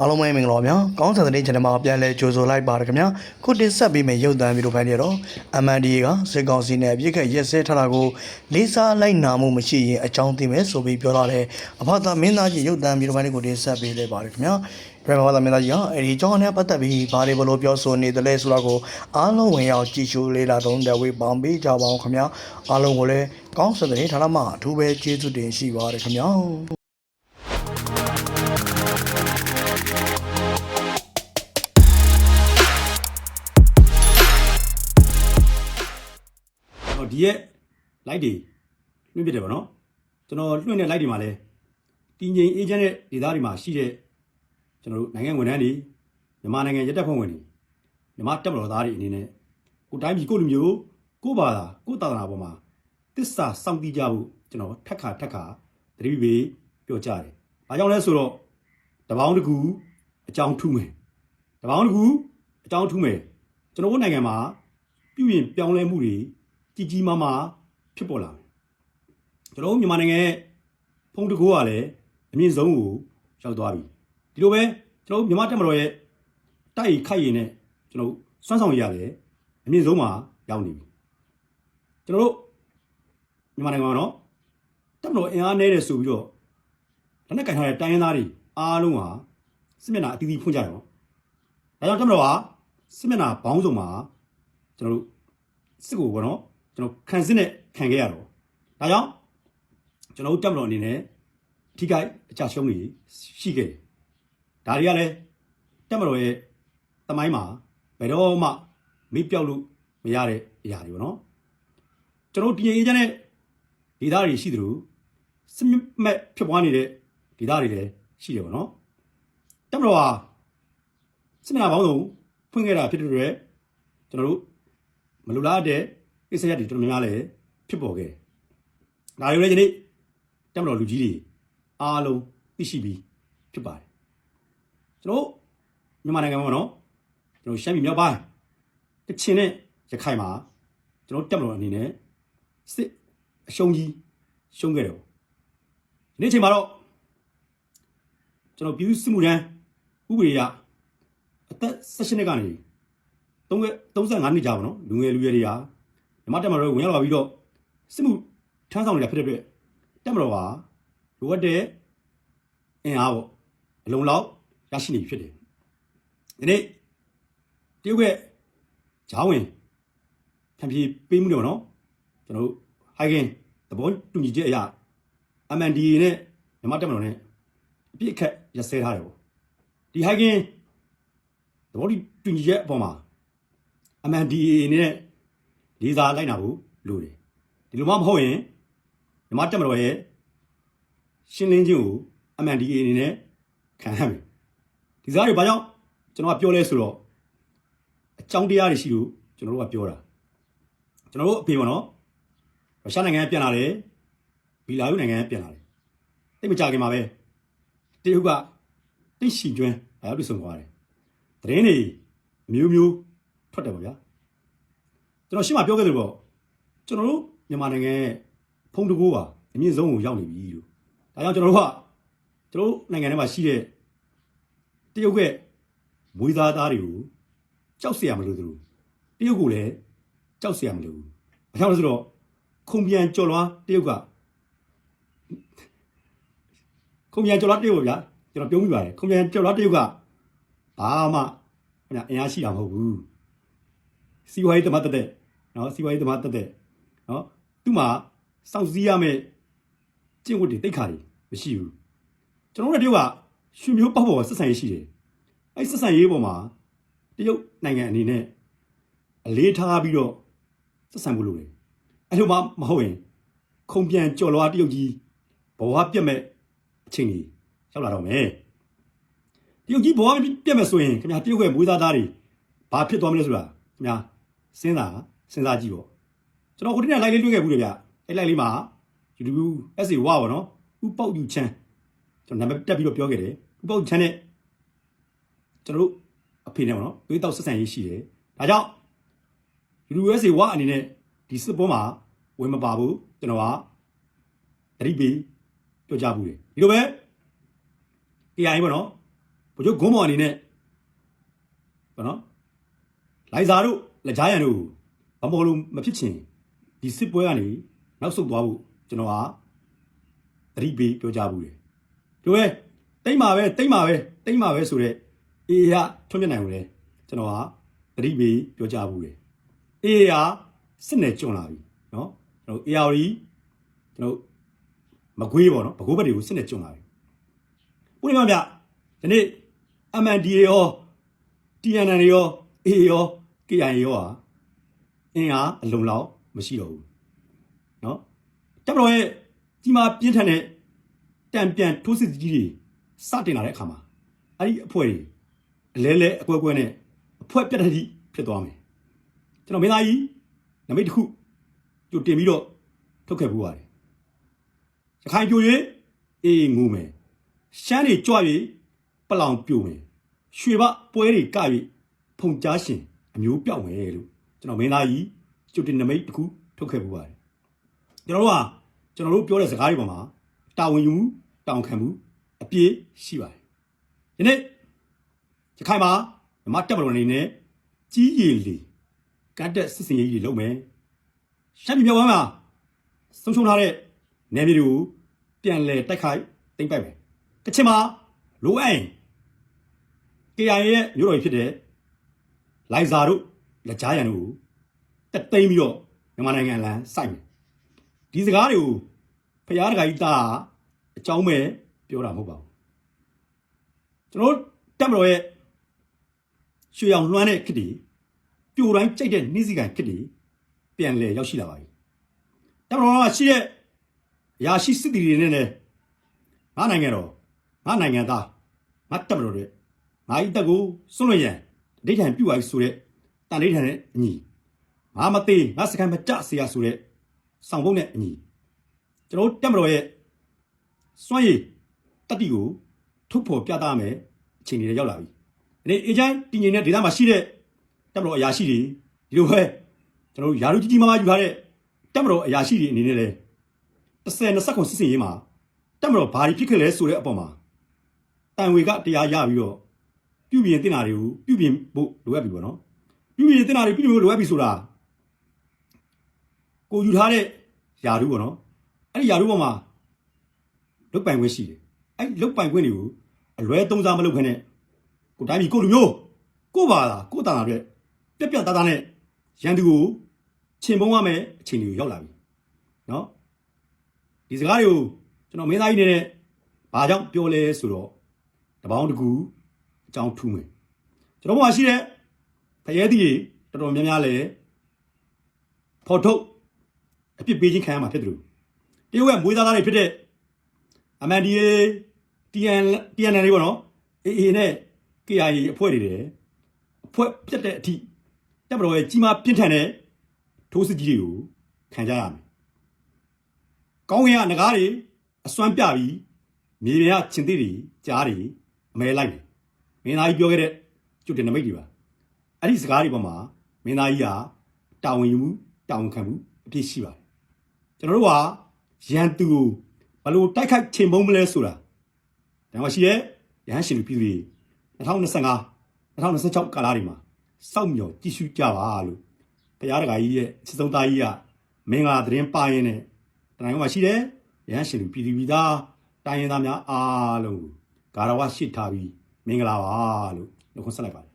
အားလုံးပဲမင်္ဂလာပါဗျာကောင်းဆန်တဲ့ channel မှာပြန်လဲကြိုဆိုလိုက်ပါရခင်ဗျာခုတင်ဆက်ပေးမယ့်ရုပ်သံဗီဒီယိုဖိုင်တွေတော့ MNDA ကစစ်ကောင်စီနဲ့အပြစ်ခတ်ရက်စဲထားတာကိုလေးစားလိုက်နာမှုမရှိရင်အကြောင်းသိမယ်ဆိုပြီးပြောလာတဲ့အဖသာမင်းသားကြီးရုပ်သံဗီဒီယိုဖိုင်တွေကိုတင်ဆက်ပေးလိုက်ပါရခင်ဗျာပြမသာမင်းသားကြီးကအဲဒီအကြောင်းနဲ့ပတ်သက်ပြီးဘာတွေဘလို့ပြောဆိုနေတယ်လဲဆိုတာကိုအားလုံးဝင်ရောက်ကြည့်ရှုလေ့လာတော့တဲ့ဝေးပေါင်းပေးကြပါအောင်ခင်ဗျာအားလုံးကိုလည်းကောင်းဆန်တဲ့ဌာနမှာအထူးပဲကျေးဇူးတင်ရှိပါရခင်ဗျာ ဒီရဲ့ light တွေလွှင့်ပြတယ်ဗောနော်ကျွန်တော်လွှင့်တဲ့ light တွေမှာလဲတည်ငြိမ်အေဂျင့်တဲ့ဒေသတွေမှာရှိတဲ့ကျွန်တော်တို့နိုင်ငံဝန်ထမ်းတွေမြန်မာနိုင်ငံရဲတပ်ဖွဲ့ဝင်တွေမြန်မာတပ်မတော်သားတွေအနေနဲ့ကိုတိုင်းပြည်ကိုလူမျိုးကိုဘာသာကိုတာသနာပေါ်မှာတစ္ဆာစောင့်တည်ကြဖို့ကျွန်တော်ထက်ခါထက်ခါသတိပေးပြောကြတယ်။ဘာကြောင့်လဲဆိုတော့တပေါင်းတစ်ခုအကြောင်းထူးမယ်။တပေါင်းတစ်ခုအကြောင်းထူးမယ်။ကျွန်တော်တို့နိုင်ငံမှာပြုရင်ပြောင်းလဲမှုတွေ ကြီးကြီးမားမားဖြစ်ပေါ်လာမယ်။ကျွန်တော်တို့မြန်မာနိုင်ငံရဲ့ဖုန်တကိုးကလည်းအမြင့်ဆုံးကိုရောက်သွားပြီ။ဒီလိုပဲကျွန်တော်တို့မြန်မာတက်မတော်ရဲ့တိုက်ရိုက်ခိုက်ရင်နဲ့ကျွန်တော်တို့စွမ်းဆောင်ရရတယ်အမြင့်ဆုံးမှာရောက်နေပြီ။ကျွန်တော်တို့မြန်မာနိုင်ငံမှာတော့တက်မတော်အင်အားနည်းတယ်ဆိုပြီးတော့လက်နက်ကင်ထားတဲ့တိုင်းရင်းသားတွေအားလုံးဟာစစ်မျက်နှာအတီးတီးဖွင့်ကြတယ်ပေါ့။ဒါကြောင့်တက်မတော်ကစစ်မျက်နှာဘောင်းစုံမှာကျွန်တော်တို့စစ်ကိုပေါ့နော် ကျွန်တော်ခံစစ်နဲ့ခံခဲ့ရတော့ဒါကြောင့်ကျွန်တော်တို့တက်မတော်အနေနဲ့ထိခိုက်အကြရှုံးတွေရှိခဲ့တယ်ဒါတွေကလည်းတက်မတော်ရဲ့တမိုင်းမှာဘယ်တော့မှမေ့ပြောက်လို့မရတဲ့အရာတွေပေါ့နော်ကျွန်တော်တို့တည်ငြိမ်အေးချမ်းတဲ့ဒေသတွေရှိသလိုစစ်မက်ဖြစ်ပွားနေတဲ့ဒေသတွေလည်းရှိတယ်ပေါ့နော်တက်မတော်ဟာစစ်မျက်နှာပေါင်းစုံဖွင့်ခဲ့တာဖြစ်တဲ့အတွက်ကျွန်တော်တို့မလူလားတဲ့ ကိစ္စရပ်တွေတော်တော်များများလည်းဖြစ်ပေါ်ခဲ့တယ်။ဒါတွေလည်းဒီနေ့တက်မတော်လူကြီးတွေအားလုံးသိရှိပြီးဖြစ်ပါတယ်။ကျွန်တော်မြန်မာနိုင်ငံမှာနော်ကျွန်တော်ရှမ်းပြည်မြောက်ပိုင်းကချင်နဲ့ရခိုင်မှာကျွန်တော်တက်မတော်အနေနဲ့စစ်အရှုံးကြီးရှုံးခဲ့တယ်ပေါ့။ဒီနေ့ချိန်မှာတော့ကျွန်တော်ပြည်သူစစ်မှုထမ်းဥပဒေအရအသက်16နှစ်ကနေ3က35နှစ်ကြာပါတော့လူငယ်လူရွယ်တွေဟာ ဓမ္မတက်မတော်ဝင်ရောက်လာပြီးတော့စစ်မှုထမ်းဆောင်နေတာဖြစ်တဲ့အတွက်တက်မတော်ဟာလိုအပ်တဲ့အင်အားပေါ့အလုံးလောက်ရရှိနေပြီဖြစ်တယ်ဒီနေ့တရုတ်ရဲ့ဂျားဝင်ဖြန့်ဖြေးပေးမှုတွေပေါ့နော်ကျွန်တော်တို့ဟိုင်ဂင်သဘောတူညီချက်အရာ MNDA နဲ့မြန်မာတက်မတော်နဲ့အပြစ်အခက်ရစဲထားတယ်ပေါ့ဒီဟိုင်ဂင်သဘောတူညီချက်အပေါ်မှာ MNDA နဲ့ လေးစားလိုက်နာဖို့လိုတယ်ဒီလိုမှမဟုတ်ရင်မြမတက်မတော်ရဲ့ရှင်းလင်းခြင်းကို MNDA အနေနဲ့ခံရမယ်ဒီစားတွေဘာကြောင့်ကျွန်တော်ကပြောလဲဆိုတော့အကြောင်းတရားတွေရှိလို့ကျွန်တော်တို့ကပြောတာကျွန်တော်တို့အဖေပေါ့နော်ရုရှားနိုင်ငံကပြန်လာတယ်ဘီလာရုစ်နိုင်ငံကပြန်လာတယ်တိတ်မကြခင်မှာပဲတရုတ်ကတိတ်ရှိကျွန်းအဲလိုဆုံးသွားတယ်သတင်းတွေအမျိုးမျိုးထွက်တယ်ပေါ့ဗျာ ကျွန်တော်ရှင်းမပြောခဲ့တယ်ပေါ့ကျွန်တော်တို့မြန်မာနိုင်ငံရဲ့ဖုံးတကိုးပါအမြင့်ဆုံးကိုရောက်နေပြီလို့ဒါကြောင့်ကျွန်တော်တို့ကကျွန်တော်တို့နိုင်ငံထဲမှာရှိတဲ့တရုတ်ကမွေးသားသားတွေကိုကြောက်เสียမလို့သူတို့တရုတ်ကိုလည်းကြောက်เสียမလို့အကြောင်းလို့ဆိုတော့ခုံပြန်ကြော်လွားတရုတ်ကခုံပြန်ကြော်လွားတရုတ်ဗျာကျွန်တော်ပြောမိပါတယ်ခုံပြန်ကြော်လွားတရုတ်ကဘာမှခင်ဗျအင်အားရှိတာမဟုတ်ဘူး စီဝါရေးတမတ်တက်တဲ့နော်စီဝါရေးတမတ်တက်တဲ့နော်သူ့မှာစောင့်စည်းရမယ့်ကျင့်ဝတ်တွေတိတ်ခါတွေမရှိဘူးကျွန်တော်တို့တရုတ်ကရွှေမျိုးပေါက်ပေါ်ဆက်ဆံရေးရှိတယ်အဲ့ဆက်ဆံရေးပေါ်မှာတရုတ်နိုင်ငံအနေနဲ့အလေးထားပြီးတော့ဆက်ဆံဖို့လိုတယ်အဲ့လိုမှမဟုတ်ရင်ခုံပြန်ကြော်လွားတရုတ်ကြီးဘဝပြတ်မဲ့အချိန်ကြီးရောက်လာတော့မယ်တရုတ်ကြီးဘဝပြတ်မဲ့ဆိုရင်ခင်ဗျာတရုတ်ရဲ့မွေးသားသားတွေဘာဖြစ်သွားမလဲဆိုတာခင်ဗျာ စဉ်းစားစဉ်းစားကြည့်ပေါ့ကျွန်တော်ဟိုတနေ့ live လေးတွေ့ခဲ့ဘူးလေဗျအဲ့ live လေးမှာ YouTube SA ဝါပါနော်ဥပေါက်ယူချမ်းကျွန်တော်နာမည်တက်ပြီးတော့ပြောခဲ့တယ်ဥပေါက်ချမ်းနဲ့ကျွန်တော်တို့အဖေနဲ့ပေါ့နော်သွေးတောက်ဆက်ဆံရေးရှိတယ်ဒါကြောင့် YouTube SA ဝါအနေနဲ့ဒီစစ်ပွဲမှာဝင်မပါဘူးကျွန်တော်ကတတိပေးပြောကြဘူးလေဒီလိုပဲ AI ပေါ့နော်ဘုချုပ်ဂုံးမော်အနေနဲ့ဘာနော်လိုက်စာတို့ လက်ကြားရန်တို့ဘာမို့လို့မဖြစ်ချင်ဒီစစ်ပွဲကနေနောက်ဆုတ်သွားဖို့ကျွန်တော်ဟာသတိပေးပြောကြားဘူးတယ်တို့ပဲတိတ်မာပဲတိတ်မာပဲတိတ်မာပဲဆိုတော့အေးရထွန်းပြနိုင်ဘူးလေကျွန်တော်ဟာသတိပေးပြောကြားဘူးတယ်အေးရစစ်နယ်ကျွန်းလာပြီနော်ကျွန်တော် AR ကျွန်တော်မကွေးပေါ့နော်ဘကိုးဘက်တွေကိုစစ်နယ်ကျွန်းလာပြီဥပမာဗျဒီနေ့ MNDA ရော TNN ရော AA ရော KIA ရောဟာအင်အားအလုံလောက်မရှိတော့ဘူးเนาะတပ်မတော်ရဲ့ကြီးမားပြင်းထန်တဲ့တံပြန်ထိုးစစ်ကြီးတွေစတင်လာတဲ့အခါမှာအဲ့ဒီအဖွဲ့တွေအလဲလဲအကွဲကွဲနဲ့အဖွဲ့ပြတ်တဲ့ထိဖြစ်သွားမယ်ကျွန်တော်မင်းသားကြီးနမိတ်တစ်ခုကြိုတင်ပြီးတော့ထုတ်ခဲ့ပူပါတယ်ရခိုင်ပြို၍အေးငူမယ်ရှမ်းတွေကြွ၍ပလောင်ပြိုမယ်ရွှေဘပွဲတွေက၍ဖုန်ကြားရှင် အမျိုးပြောက်မယ်လို့ကျွန်တော်မင်းသားကြီးကြိုတင်နမိတ်တစ်ခုထုတ်ခဲ့ပူပါတယ်ကျွန်တော်တို့ကကျွန်တော်တို့ပြောတဲ့စကားတွေပေါ်မှာတာဝန်ယူမှုတာဝန်ခံမှုအပြည့်ရှိပါတယ်ဒီနေ့ရခိုင်မှာဓမ္မတက်မတော်အနေနဲ့ကြီးရည်လီကတ်တက်စစ်စင်ရေးတွေလုပ်မယ်ရှမ်းပြည်မြောက်ပိုင်းမှာဆုံးရှုံးထားတဲ့နယ်မြေတွေကိုပြန်လည်တိုက်ခိုက်သိမ်းပိုက်မယ်ကချင်မှာလိုအပ်ရင် KIA ရဲ့မြို့တော်ကြီးဖြစ်တဲ့ လိုက်ဇာတို့လက်ကြားရန်တို့ကိုတက်သိမ်းပြီးတော့မြန်မာနိုင်ငံလမ်းစိုက်မယ်ဒီစကားတွေကိုဖရားတခါကြီးတာအကြောင်းပဲပြောတာမဟုတ်ပါဘူးကျွန်တော်တို့တက်မတော်ရဲ့ရွှေရောင်လွှမ်းတဲ့ခစ်တီပြိုတိုင်းကြိုက်တဲ့နှိစည်းကန်ခစ်တီပြန်လဲရောက်ရှိလာပါပြီတက်မတော်ကရှိတဲ့အရာရှိစစ်တီတွေနဲ့လည်းငါနိုင်ငံတော်ငါနိုင်ငံသားငါတက်မတော်တဲ့ငါဤတက်ကိုစွန့်လွတ်ရန် အဋိဌံပြုတ်လိုက်ဆိုတဲ့တန်ဋိဌံနဲ့အညီငါမသေးငါစကန်မကြเสียဆိုတဲ့ဆောင်ဖို့နဲ့အညီကျွန်တော်တို့တက်မတော်ရဲ့စွန့်ရည်တတိကိုထုတ်ဖော်ပြသမယ်အချိန်တွေရောက်လာပြီဒီနေ့အေဂျင့်တည်ငြိမ်တဲ့ဒေသမှာရှိတဲ့တက်မတော်အရာရှိတွေဒီလိုပဲကျွန်တော်တို့ယာရုကြီးကြီးမားမားယူထားတဲ့တက်မတော်အရာရှိတွေအနေနဲ့လဲ30 20ခုစစ်စင်ရေးမှာတက်မတော်ဘာတွေဖြစ်ခဲ့လဲဆိုတဲ့အပေါ်မှာတန်ဝေကတရားရပြီးတော့ ပြုပြင်တင်တာတွေကိုပြုပြင်ဖို့လိုအပ်ပြီပေါ့နော်ပြုပြင်တင်တာတွေပြုပြင်ဖို့လိုအပ်ပြီဆိုတာကိုယူထားတဲ့ယာရုပေါ့နော်အဲ့ဒီယာရုပေါ်မှာလုတ်ပိုင်ခွင့်ရှိတယ်အဲ့လုတ်ပိုင်ခွင့်တွေကိုအလွဲသုံးစားမလုပ်ခနဲ့ကိုတိုင်းပြည်ကိုလူမျိုးကိုပါတာကိုတန်တာတွေပြက်ပြက်သားသားနဲ့ရန်သူကိုချင်ပုံးရမယ်အချိန်တွေရောက်လာပြီနော်ဒီစကားတွေကိုကျွန်တော်မင်းသားကြီးနေနဲ့ဘာကြောင့်ပြောလဲဆိုတော့တပေါင်းတကူအ ကြောင်းထူးမယ်ကျွန်တော်မှာရှိတဲ့ဖရဲသီးတွေတော်တော်များများလဲဖော်ထုတ်အပြစ်ပေးခြင်းခံရမှာဖြစ်တယ်လို့တရုတ်ရဲ့မွေးသားသားတွေဖြစ်တဲ့ MNDA TN TNN တွေပေါ့နော် AA နဲ့ KIA အဖွဲ့တွေတယ်အဖွဲ့ပြတ်တဲ့အထိတပ်မတော်ရဲ့ကြီးမားပြင်းထန်တဲ့ထိုးစစ်ကြီးတွေကိုခံကြရမယ်ကောင်းကင်ကငကားတွေအစွမ်းပြပြီးမြေပြင်ကချင်းသေးတွေကြားတွေအမဲလိုက်တယ် မင်းသားကြီးပြောခဲ့တဲ့ကျွတ်တင်နမိတ်တွေပါအဲ့ဒီစကားတွေပေါ်မှာမင်းသားကြီးကတာဝန်ယူမှုတာဝန်ခံမှုအပြည့်ရှိပါတယ်ကျွန်တော်တို့ကရန်သူကိုဘယ်လိုတိုက်ခိုက်ချိန်ပုံးမလဲဆိုတာဒါမှရှိတဲ့ရဟန်းရှင်လူပြည်သူတွေ2025 2026ကာလတွေမှာစောင့်မျှော်ကြည့်ရှုကြပါလို့ဘုရားတကာကြီးရဲ့စစ်ဆုံးသားကြီးကမင်္ဂလာသတင်းပါရင်နဲ့တနိုင်ငံမှာရှိတဲ့ရဟန်းရှင်လူပြည်သူပြည်သားတိုင်းရင်းသားများအားလုံးကိုဂါရဝရှိထားပြီး မင်္ဂလာပါလို့နှုတ်ခွန်းဆက်လိုက်ပါတယ်